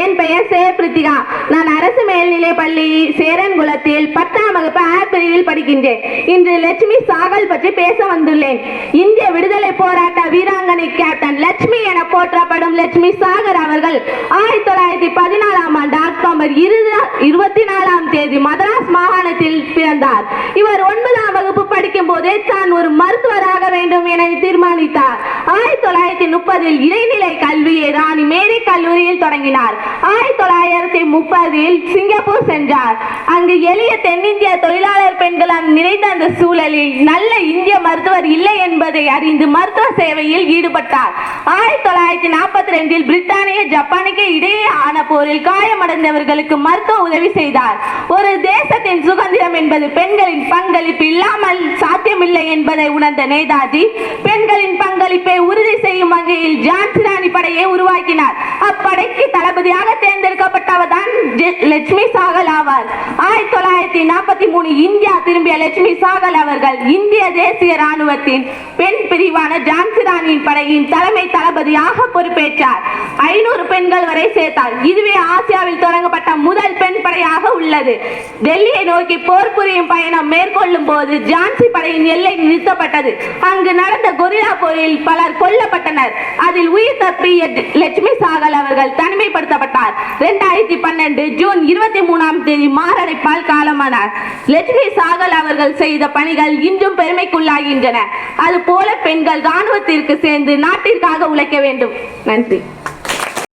என் பெயர் சே பிரித்திகா. நான் அரசு மேல்நிலை பள்ளி சேரன்குளத்தில் பத்தாம் வகுப்பு ஆ பிரிவில் படிக்கின்றேன். இன்று லட்சுமி சாகல் பற்றி பேச வந்துள்ளேன். இந்திய விடுதலை போராட்ட வீராங்கனை கேப்டன் லட்சுமி என போற்றப்படும் லட்சுமி சாகர் அவர்கள் ஆயிரத்தி தொள்ளாயிரத்தி பதினாலாம் ஆண்டு அக்டோபர் இரு- இருபத்தி நாலாம் தேதி மதராஸ் மாகாணத்தில் பிறந்தார். இவர் ஒன்பதாம் வகுப்பு படிக்கும் போதே தான் ஒரு மருத்துவராக வேண்டும் என தீர்மானித்தார். ஆயிரத்தி முப்பதில் இடைநிலை கல்வியை ராணி மேரி கல்லூரியில் தொடங்கினார். ஆயிரத்தி தொள்ளாயிரத்தி முப்பதில் சிங்கப்பூர் சென்றார். அங்கு எளிய தென்னிந்திய தொழிலாளர் பெண்களால் நிறைந்த அந்த சூழலில் நல்ல இந்திய மருத்துவர் இல்லை என்பதை அறிந்து மருத்துவ சேவையில் ஈடுபட்டார். ஆயிரத்தி தொள்ளாயிரத்தி நாற்பத்தி ரெண்டில் பிரிட்டானிய ஜப்பானுக்கு இடையே ஆன போரில் காயமடைந்தவர்களுக்கு மருத்துவ உதவி செய்தார். ஒரு தேசத்தின் சுதந்திரம் என்பது பெண்களின் பங்களிப்பு இல்லாமல் சாத்தியமில்லை என்பதை உணர்ந்த நேதாஜி பெண்களின் பங்களிப்பை உறுதி செய்யும் ஜான்சி ராணி படையை உருவாக்கினார். அப்படைக்கு தளபதியாக தேர்ந்தெடுக்கப்பட்டவர் தான் லட்சுமி சாகல் ஆவார். ஆயிரத்தி தொள்ளாயிரத்தி நாற்பத்தி மூணு இந்தியா திரும்பிய லட்சுமி சாகல் அவர்கள் இந்திய தேசிய ராணுவத்தின் பெண் பிரிவான ஜான்சி ராணியின் படையின் தலைமை தளபதியாக பொறுப்பேற்றார். ஐநூறு பெண்கள் வரை சேர்த்தார். இதுவே ஆசியாவில் உள்ளது. டெல்லியை நோக்கி போர் புரியும் பயணம் மேற்கொள்ளும் போது ஜான்சி படையின் எல்லை நிறுத்தப்பட்டது. அங்கு நடந்த கொரில்லா போரில் பலர் கொல்லப்பட்டனர். அதில் உயிர் தப்பிய லட்சுமி சாகல் அவர்கள் தனிமைப்படுத்தப்பட்டார். இரண்டாயிரத்தி பன்னெண்டு ஜூன் இருபத்தி மூணாம் தேதி மாரடைப்பால் காலமானார். லட்சுமி சாகல் அவர்கள் செய்த பணிகள் இன்றும் பெருமைக்குள்ளாகின்றன. அதுபோல பெண்கள் ராணுவத்திற்கு சேர்ந்து நாட்டிற்காக உழைக்க வேண்டும். நன்றி.